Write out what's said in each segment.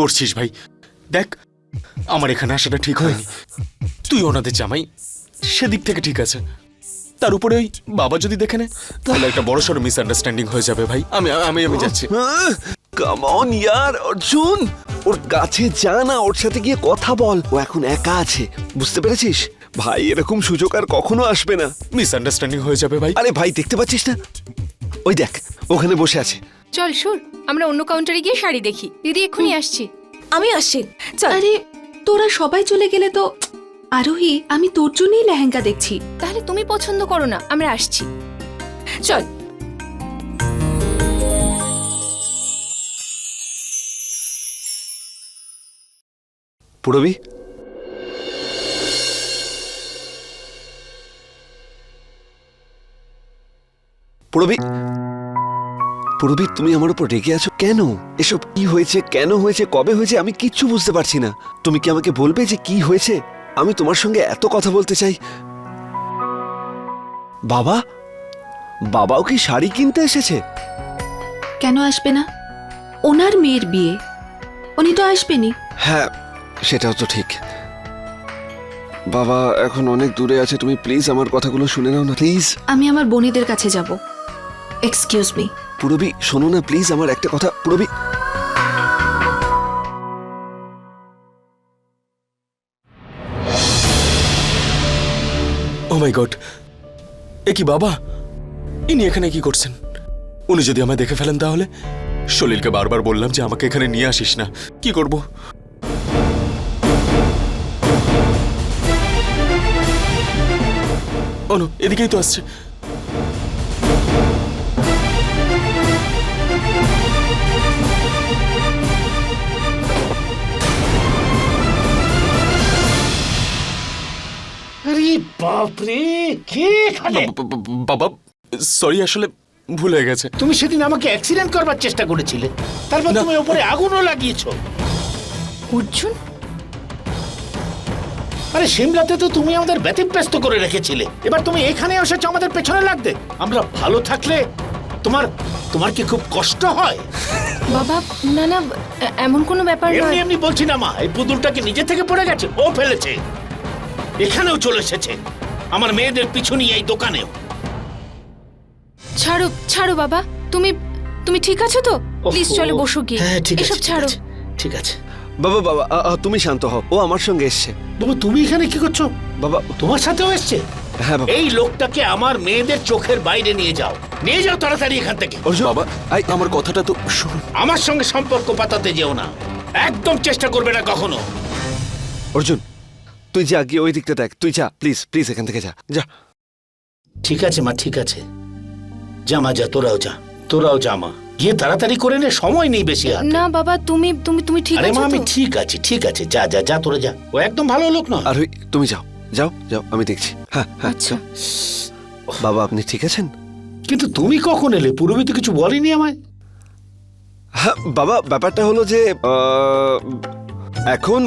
করছিস ভাই? দেখ আমার এখানে আসাটা ঠিক হয়নি। তুই ওনাদের জামাই সেদিক থেকে ঠিক আছে। তার উপরে ওই বাবা যদি দেখে নেয় তাহলে একটা বড় সড় মিসআন্ডারস্ট্যান্ডিং হয়ে যাবে ভাই। আমি আমি আমি যাচ্ছি। কাম অন ইয়ার অর্জুন। ওর কাছে যা না ওর সাথে গিয়ে কথা বল। ও এখন একা আছে বুঝতে পেরেছিস? ভাই এরকম সুযোগ আর কখনো আসবে না। মিসআন্ডারস্ট্যান্ডিং হয়ে যাবে ভাই। আরে ভাই দেখতে পাচ্ছিস না? ওই দেখ ওখানে বসে আছে। চল সুর আমরা অন্য কাউন্টারে গিয়ে শাড়ি দেখি। দিদি এক্ষুনি আসছি। আমি আসছি। চল। আরে তোরা সবাই চলে গেলে তো আরোহী আমি তোর জন্যই লেহেঙ্গা দেখছি। তাহলে তুমি পছন্দ করো না আমরা আসছি। চল। পুরবি? পুরবি? পুরবি তুমি আমার উপর রেগে আছো কেন? এসব কি হয়েছে? কেন হয়েছে? কবে হয়েছে? আমি কিচ্ছু বুঝতে পারছি না। তুমি কি আমাকে বলবে যে কি হয়েছে? আমি তোমার সঙ্গে এত কথা বলতে চাই। বাবা? বাবাও কি শাড়ি কিনতে এসেছে? কেন আসবে না? ওনার মেয়ের বিয়ে। উনি তো আসবেনি হ্যাঁ সেটাও তো ঠিক। বাবা এখন অনেক দূরে আছে। তুমি প্লিজ আমার কথাগুলো শুনে নাও না। প্লিজ। আমি আমার বোনেদের কাছে যাব। Excuse me. পুরবি, শোনো না প্লিজ আমার একটা কথা। পুরবি। ও মাই গড এ কি বাবা? ইনি এখানে কি করছেন? উনি যদি আমায় দেখে ফেলেন তাহলে? সলিলকে বারবার বললাম যে আমাকে এখানে নিয়ে আসিস না। কি করব? অনু, এদিকেই তো আসছে। বাপরে কে এখানে? বাবা সরি আসলে ভুল হয়ে গেছে। তুমি সেদিন আমাকে অ্যাক্সিডেন্ট করবার চেষ্টা করেছিলে। তারপর তুমি ওপরে আগুনও লাগিয়েছো। অর্জুন? আরে সিমলাতে তো তুমি আমাদের ব্যতিব্যস্ত করে রেখেছিলে। এবার তুমি এখানে এসেছ আমাদের পেছনে লাগতে। আমরা ভালো থাকলে তোমার তোমার কি খুব কষ্ট হয়? বাবা না না এমন কোনো ব্যাপার এমনি নয়। এমনি বলছি না মা এই পুতুলটাকে নিজে থেকে পড়ে গেছে? ও ফেলেছে। এখানেও চলে এসেছে। আমার মেয়েদের পিছু নিয়ে এই দোকানেও। ছাড়ো ছাড়ো বাবা তুমি তুমি ঠিক আছো তো? প্লিজ। চলো বসো গিয়ে। হ্যাঁ ঠিক আছে এসব ছাড়ো। ঠিক আছে। বাবা বাবা তুমি শান্ত হও ও আমার সঙ্গে এসছে। বাবু তুমি এখানে কি করছ? বাবা তোমার সাথেও এসছে? হ্যাঁ বাবা। এই লোকটাকে আমার মেয়েদের চোখের বাইরে নিয়ে যাও। নিয়ে যাও তাড়াতাড়ি এখান থেকে। অর্জুন বাবা আই আমার কথাটা তো শুনুন। আমার সঙ্গে সম্পর্ক পাতাতে যেও না। একদম চেষ্টা করবে না কখনো। অর্জুন তুই যা গিয়ে ওই দিকটা দেখ। তুই যা প্লিজ প্লিজ এখান থেকে যা। যা। ঠিক আছে মা ঠিক আছে। জামা যা তোরাও যা তোরাও জামা গিয়ে তাড়াতাড়ি করে নে সময় নেই বেশি আর। না বাবা তুমি তুমি তুমি ঠিক আরে মা আমি ঠিক আছি ঠিক আছে। যা যা যা তোরা যা। ও একদম ভালো লোক না আর ওই তুমি যাও যাও যাও আমি দেখছি। হ্যাঁ হ্যাঁ আচ্ছা। বাবা আপনি ঠিক আছেন? কিন্তু তুমি কখন এলে? পূর্বে তো কিছু বলিনি আমায়। হ্যাঁ বাবা ব্যাপারটা হলো যে আহ, এখন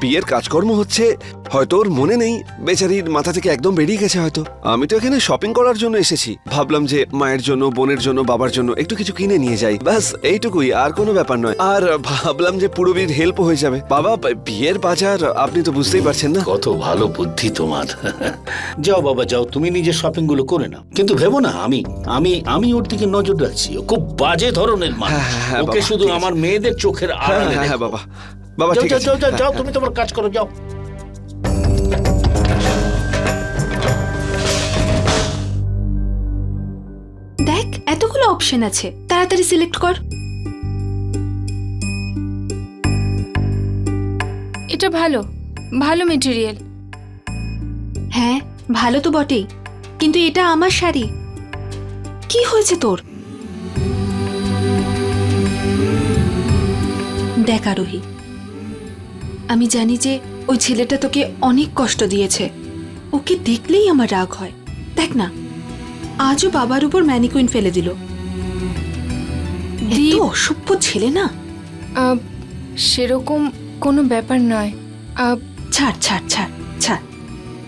বিয়ের কাজকর্ম হচ্ছে হয়তো ওর মনে নেই বেচারির মাথা থেকে একদম বেরিয়ে গেছে হয়তো। আমি তো এখানে শপিং করার জন্য এসেছি। ভাবলাম যে মায়ের জন্য বোনের জন্য বাবার জন্য একটু কিছু কিনে নিয়ে যাই। ব্যাস এইটুকুই আর কোনো ব্যাপার নয়। আর ভাবলাম যে পুরোবির হেল্প হয়ে যাবে। বাবা বিয়ের বাজার আপনি তো বুঝতেই পারছেন না। কত ভালো বুদ্ধি তোমার। যাও বাবা যাও তুমি নিজের শপিংগুলো করে নাও। কিন্তু ভেবো না আমি আমি আমি ওর দিকে নজর রাখছি। খুব বাজে ধরনের মানুষ। হ্যাঁ, হ্যাঁ, হ্যাঁ, ওকে শুধু আমার মেয়েদের চোখের আড়ালে হ্যাঁ বাবা। বাবা যাও ঠিক যাও আছে। যাও যাও হ্যাঁ, যাও তুমি তোমার কাজ করো যাও। দেখ এতগুলো অপশন আছে। তাড়াতাড়ি সিলেক্ট কর। এটা ভালো ভালো মেটেরিয়াল হ্যাঁ ভালো তো বটেই কিন্তু এটা আমার শাড়ি। কি হয়েছে তোর? দেখ আরোহী আমি জানি যে ওই ছেলেটা তোকে অনেক কষ্ট দিয়েছে। ওকে দেখলেই আমার রাগ হয়। দেখ না আজও বাবার উপর ম্যানিকুইন ফেলে দিল। এত অসভ্য ছেলে না? আহ, সেরকম কোনো ব্যাপার নয়। আহ, ছাড় ছাড় ছাড় ছাড়।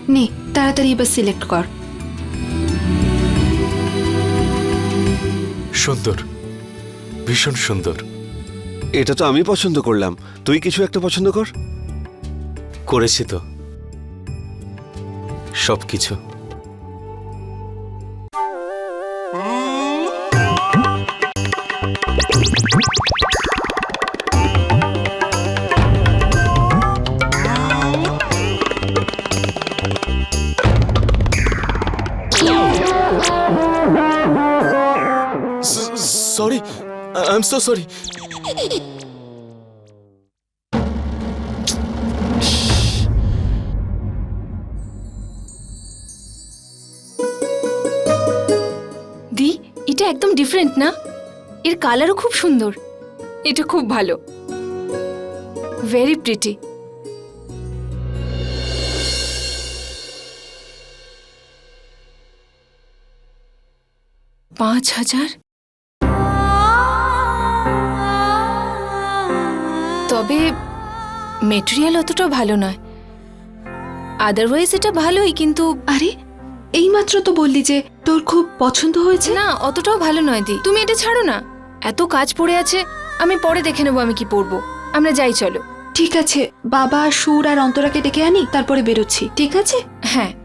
নে তাড়াতাড়ি এবার সিলেক্ট কর। সুন্দর ভীষণ সুন্দর। এটা তো আমি পছন্দ করলাম। তুই কিছু একটা পছন্দ কর। করেছি তো। সব কিছু sorry I am so sorry কালারও খুব সুন্দর। এটা খুব ভালো। ভেরি প্রিটি পাঁচ হাজার? তবে মেটেরিয়াল অতটা ভালো নয়। আদারওয়াইজ এটা ভালোই কিন্তু আরে এইমাত্র তো বললি যে তোর খুব পছন্দ হয়েছে? না অতটাও ভালো নয় দি। তুমি এটা ছাড়ো না। এত কাজ পড়ে আছে আমি পরে দেখে নেব আমি কি পরবো আমরা যাই চলো। ঠিক আছে বাবা সুর আর অন্তরাকে ডেকে আনি তারপরে বেরোচ্ছি ঠিক আছে? হ্যাঁ।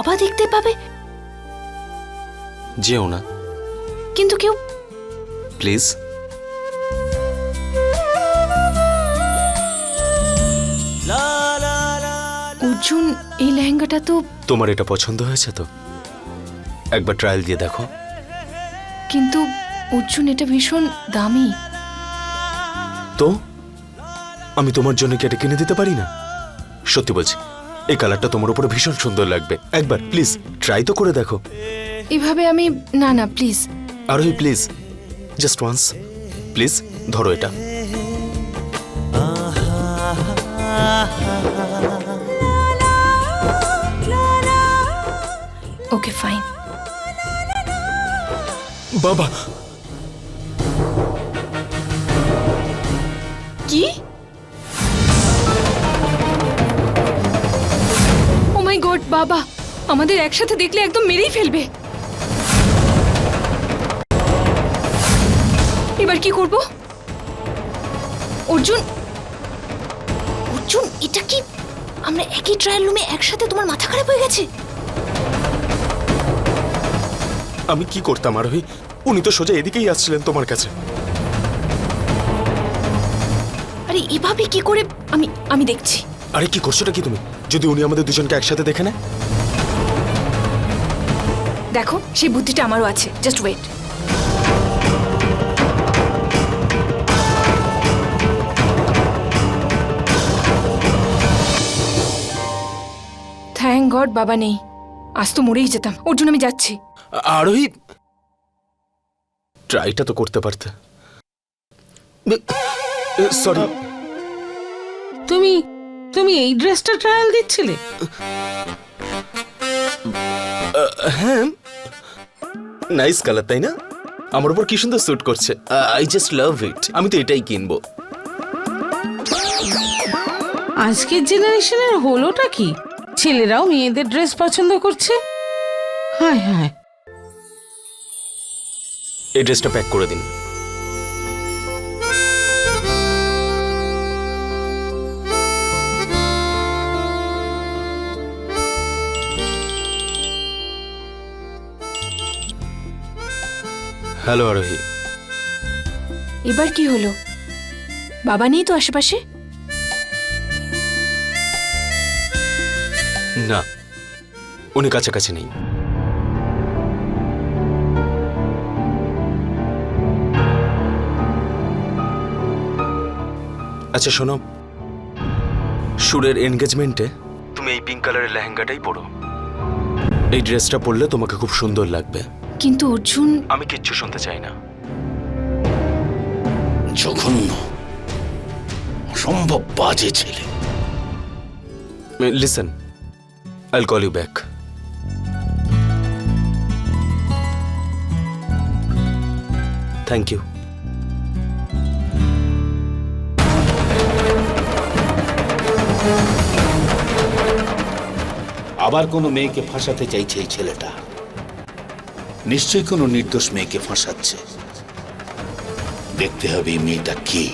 বাবা দেখতে পাবে? যেও না। কিন্তু কেউ প্লিজ। অর্জুন এই লেহেঙ্গাটা তো তোমার এটা পছন্দ হয়েছে তো? একবার ট্রায়াল দিয়ে দেখো। কিন্তু অর্জুন এটা ভীষণ দামি। তো? আমি তোমার জন্য কি এটা কিনে দিতে পারি না? সত্যি বলছি। এই কালারটা তোমার উপরে ভীষণ সুন্দর লাগবে। একবার প্লিজ ট্রাই তো করে দেখো। এভাবে আমি না না প্লিজ আরোহী প্লিজ জাস্ট ওয়ান্স প্লিজ ধরো এটা। ওকে ফাইন বাবা! কি? বাবা আমাদের একসাথে দেখলে একদম মেরেই ফেলবে। এবার কি করব? অর্জুন অর্জুন এটা কি? আমরা একই ট্রায়াল রুমে একসাথে তোমার মাথা খারাপ হয়ে গেছে? আমি কি করতাম আরোহী? উনি তো সোজা এদিকেই আসছিলেন তোমার কাছে। আরে এভাবে কি করে আমি আমি দেখছি। আরে কি করছোটা কি তুমি? যদি উনি আমাদের দুজনকে একসাথে দেখে নেয়? দেখো সেই বুদ্ধিটা আমারও আছে। জাস্ট ওয়েট থ্যাংক গড বাবা নেই। আজ তো মরেই যেতাম। ওর জন্য আমি যাচ্ছি। আরোহী! ট্রাইটা তো করতে পারতে। সরি তুমি তুমি এই ড্রেসটা ট্রায়াল দিচ্ছিলে? হ্যাঁ নাইস কালার তাই না? আমার উপর কি সুন্দর স্যুট করছে। আই জাস্ট লাভ ইট আমি তো এটাই কিনবো। আজকের জেনারেশনের হলোটা কি? ছেলেরাও মেয়েদের ড্রেস পছন্দ করছে? হায় হায়। এই ড্রেসটা প্যাক করে দিন। হ্যালো আরোহী। এবার কি হলো? বাবা নেই তো আশেপাশে? না উনি কাছাকাছি নেই। আচ্ছা শোনো। সুরের এনগেজমেন্টে তুমি এই পিঙ্ক কালারের লেহেঙ্গাটাই পরো। এই ড্রেসটা পরলে তোমাকে খুব সুন্দর লাগবে। কিন্তু অর্জুন আমি কিচ্ছু শুনতে চাই না। জঘন্য। অসম্ভব বাজে ছেলে। Listen I'll call you back thank you আবার কোনো মেয়েকে ফাঁসাতে চাইছে এই ছেলেটা। নিশ্চয়ই কোনো নির্দোষ মেয়েকে ফাঁসাচ্ছে। দেখতে হবে মেয়েটা কি।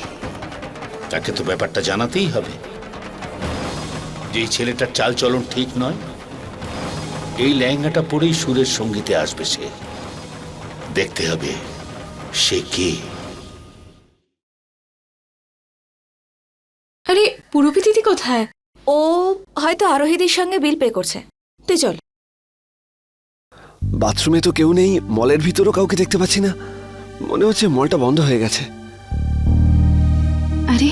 তাকে তো ব্যাপারটা জানাতেই হবে। যে ছেলেটার চাল চলন ঠিক নয় এই লেহেঙ্গাটা পরেই সুরের সঙ্গীতে আসবে সে। দেখতে হবে সে কে। আরে পুরবি দিদি কোথায়? ও হয়তো আরোহীদের সঙ্গে বিল পে করছে। তুই চল। বাথরুমে তো কেউ নেই মলের ভিতরও কাউকে দেখতে পাচ্ছি না। মনে হচ্ছে মলটা বন্ধ হয়ে গেছে। আরে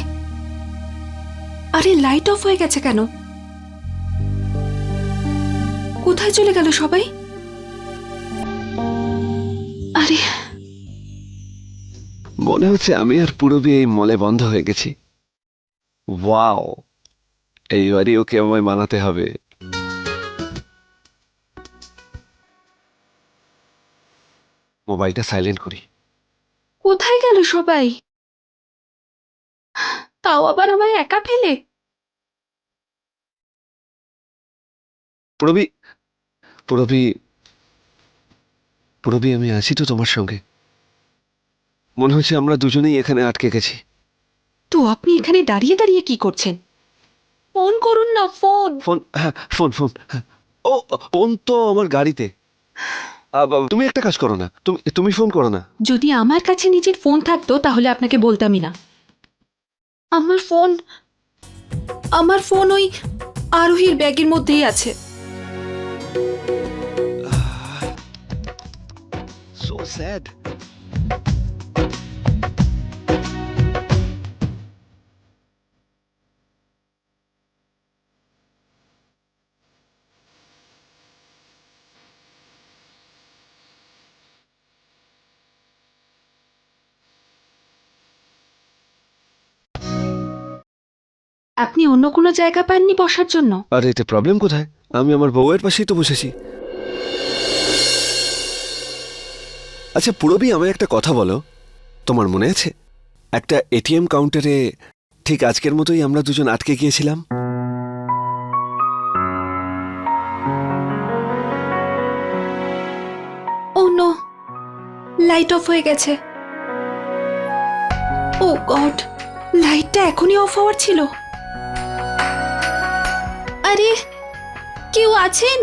আরে লাইট অফ হয়ে গেছে কেন? কোথায় চলে গেল সবাই? আরে। মনে হচ্ছে আমি আর পুরবি এই মলে বন্ধ হয়ে গেছি। ওয়াও এইবারই ওকে আমায় মানাতে হবে। মোবাইলটা সাইলেন্ট করি। কোথায় গেল সবাই? তাও আবার আমায় একা ফেলে? পুরবি পুরবি পুরবি আমি আছি তো তোমার সঙ্গে। মনে হচ্ছে আমরা দুজনেই এখানে আটকে গেছি। তো আপনি এখানে দাঁড়িয়ে দাঁড়িয়ে কি করছেন? ফোন করুন না ফোন। ফোন হ্যাঁ ফোন ফোন হ্যাঁ। ও ফোন তো আমার গাড়িতে। তুমি একটা কাজ করো না। তুমি তুমি ফোন করো না। যদি আমার কাছে নিজের ফোন থাকতো তাহলে আপনাকে বলতামই না। আমার ফোন আমার ফোন ওই আরোহীর ব্যাগের মধ্যেই আছে। সো স্যাড আপনি অন্য কোনো জায়গা পাননি বসার জন্য? আর এতে প্রবলেম কোথায়? আমি আমার বউয়ের পাশেই তো বসেছি। আচ্ছা পুরবি আমায় একটা কথা বলো। তোমার মনে আছে? একটা এটিএম কাউন্টারে ঠিক আজকের মতোই আমরা দুজন আটকে গিয়েছিলাম? ও নো লাইট অফ হয়ে গেছে। ও গড লাইটটা এখনই অফ হওয়ার ছিল। আরে, কেউ আছেন?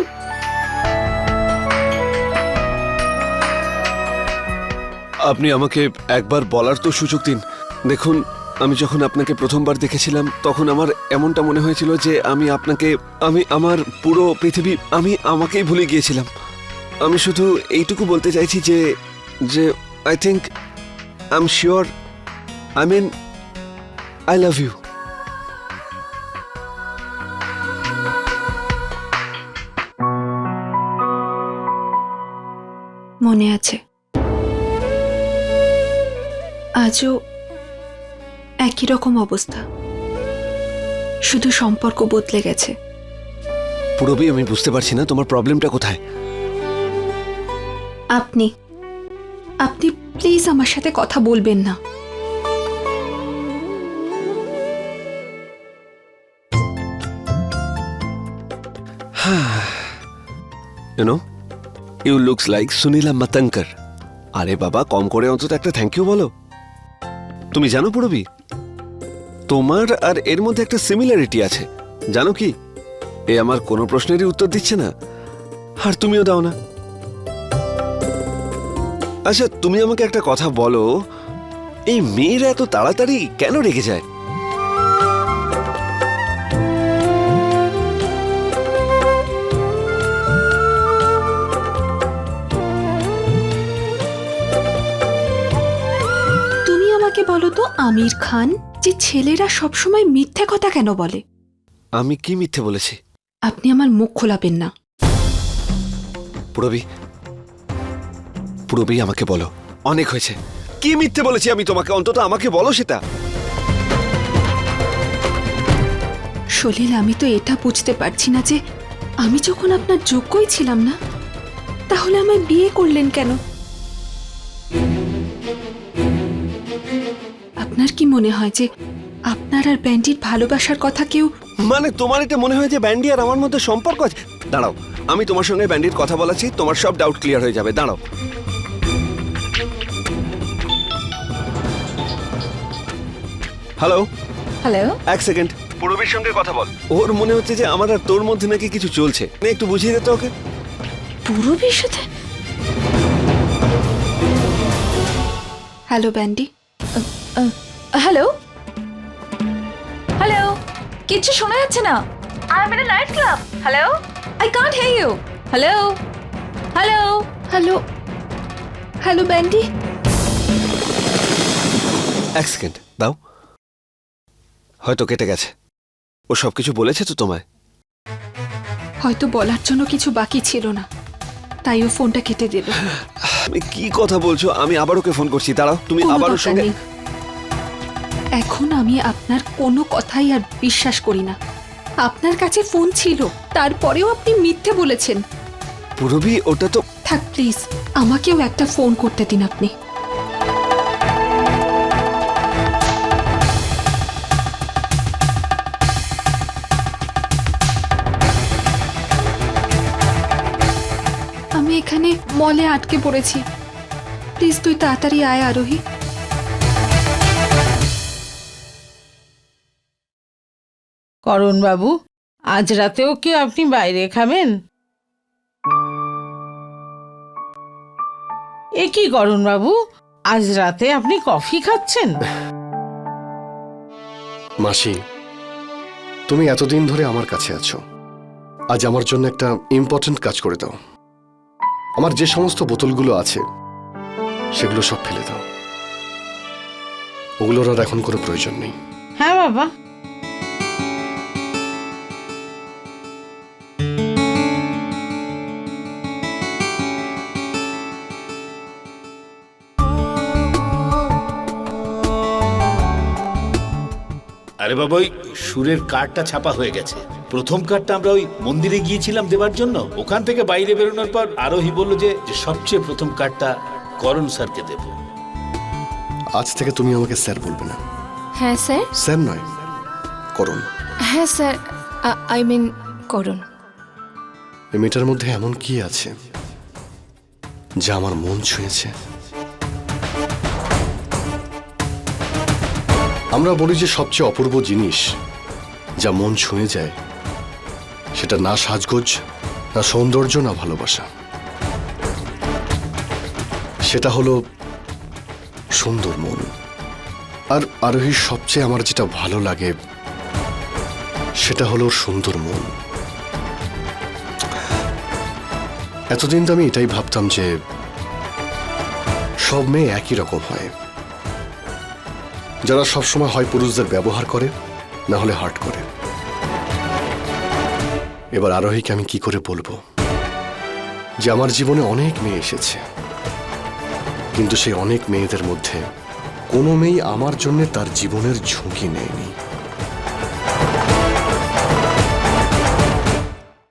আপনি আমাকে একবার বলার তো সুযোগ দিন। দেখুন, আমি যখন আপনাকে প্রথমবার দেখেছিলাম, তখন আমার এমনটা মনে হয়েছিল যে আমি আপনাকে, আমি, আমার পুরো পৃথিবী, আমি আমাকেই ভুলে গিয়েছিলাম। আমি শুধু এইটুকু বলতে চাইছি যে যে I think I am sure I mean I love you আজও একই রকম অবস্থা। শুধু সম্পর্ক বদলে গেছে। পুরোবি আমি বুঝতে পারছি না তোমার প্রবলেমটা কোথায়। আপনি আপনি প্লিজ আমার সাথে কথা বলবেন না। You know you looks like Sunila Matankar আরে বাবা কম করে অন্তত একটা থ্যাংক ইউ বলো। তুমি জানো পুরবি? তোমার আর এর মধ্যে একটা সিমিলারিটি আছে। জানো কি? এ আমার কোনো প্রশ্নেরই উত্তর দিচ্ছে না। আর তুমিও দাও না। আচ্ছা তুমি আমাকে একটা কথা বলো। এই মেয়েরা এত তাড়াতাড়ি কেন রেগে যায়? আমির খান যে ছেলেরা সবসময় মিথ্যে কথা কেন বলে? আমি কি মিথ্যে বলেছি? আপনি আমার মুখ খোলাবেন না। পুরবি পুরবি আমাকে বলো। অনেক হয়েছে। কি মিথ্যে বলেছি আমি তোমাকে? অন্তত আমাকে বলো সেটা। সলিল আমি তো এটা বুঝতে পারছি না যে আমি যখন আপনার যোগ্যই ছিলাম না তাহলে আমায় বিয়ে করলেন কেন? আপনার কি মনে হয় যে আপনার আর ব্যান্ডির ভালোবাসার কথা কেউ মানে তোমার এটা মনে হয় যে ব্যান্ডি আর আমার মধ্যে সম্পর্ক আছে? দাঁড়াও আমি তোমার সঙ্গে ব্যান্ডির কথা বলাছি তোমার সব ডাউট ক্লিয়ার হয়ে যাবে দাঁড়াও। হ্যালো হ্যালো এক সেকেন্ড পুরবীর সঙ্গে কথা বল। ওর মনে হচ্ছে যে আমার আর তোর মধ্যে নাকি কিছু চলছে। নে, একটু বুঝিয়ে দে তো ওকে। পূরবীর সাথে? হ্যালো ব্যান্ডি। হ্যালো? হ্যালো? কিচ্ছু শোনা যাচ্ছে না? I am in night club hello I can't hear you hello hello hello hello bandy এক সেকেন্ড দাও। হয়তো কেটে গেছে। ও সব কিছু বলেছে তো তোমায়? হয়তো বলার জন্য কিছু বাকি ছিল না। তাই ও ফোনটা কেটে দিল। আমি কি কথা বলছো? আমি আবার ওকে ফোন করছি। দাঁড়াও তুমি আবার ওর সঙ্গে। এখন আমি আপনার কোনো কথাই আর বিশ্বাস করি না। আপনার কাছে ফোন ছিল তারপরেও আপনি মিথ্যে বলেছেন। পুরবি ওটা তো থাক প্লিজ আমাকেও একটা ফোন করতে দিন আপনি। আমি এখানে মলে আটকে পড়েছি। প্লিজ তুই তাড়াতাড়ি আয় আরোহী। করণ বাবু। আজ রাতেও কি আপনি বাইরে খাবেন? এ কি করণবাবু আজ রাতে আপনি কফি খাচ্ছেন? মাসি তুমি এতদিন ধরে আমার কাছে আছো। আজ আমার জন্য একটা ইম্পর্ট্যান্ট কাজ করে দাও। আমার যে সমস্ত বোতলগুলো আছে সেগুলো সব ফেলে দাও। ওগুলোর আর এখন কোনো প্রয়োজন নেই। হ্যাঁ বাবা। আরে বাবা ওই সুরের কার্ডটা ছাপা হয়ে গেছে। প্রথম কার্ডটা আমরা ওই মন্দিরে গিয়েছিলাম দেবার জন্য। ওখান থেকে বাইরে বেরোনোর পর আরোহী বলল যে যে সবচেয়ে প্রথম কার্ডটা করণ স্যারকে দেব। আজ থেকে তুমি আমাকে স্যার বলবে না। হ্যাঁ স্যার। স্যার নয় করণ। হ্যাঁ স্যার। আই মিন করণ। এই মেয়েটার মধ্যে এমন কি আছে যা আমার মন ছুঁয়েছে? আমরা বলি যে সবচেয়ে অপূর্ব জিনিস যা মন ছুঁয়ে যায়, সেটা না সাজগোজ, না সৌন্দর্য, না ভালোবাসা। সেটা হলো সুন্দর মন। আর আরোহীর সবচেয়ে আমার যেটা ভালো লাগে, সেটা হলো সুন্দর মন। এতদিন তো আমি এটাই ভাবতাম যে সব মেয়ে একই রকম হয়। যারা সবসময় হয় পুরুষদের ব্যবহার করে, না হলে হার্ট করে। এবার আরোহীকে আমি কি করে বলব? যে আমার জীবনে অনেক মেয়ে এসেছে। কিন্তু সেই অনেক মেয়েদের মধ্যে কোনো মেয়ে আমার জন্য তার জীবনের ঝুঁকি নেয়নি।